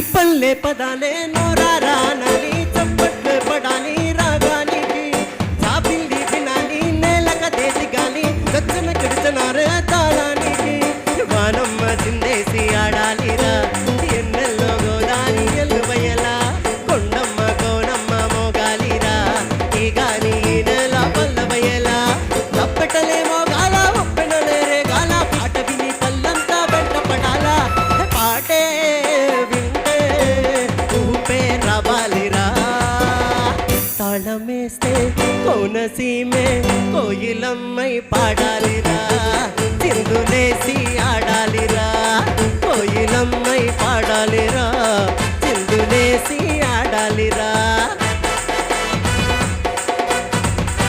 పల్లె పదాలే నోరారానని చప్పట్లు పడాలి రాగానికి. చాపింది వినాలి నేలక దేశి గాలి చచ్చన కిడుచున్నారు తాళానికి. వానమ్మ చిందేసి ఆడాలిరా తాళమేస్తే కోనసీమే కోయిలమ్మై పాడాలిరా. చిందులేసి ఆడాలిరా. కోయిలమ్మై పాడాలిరా.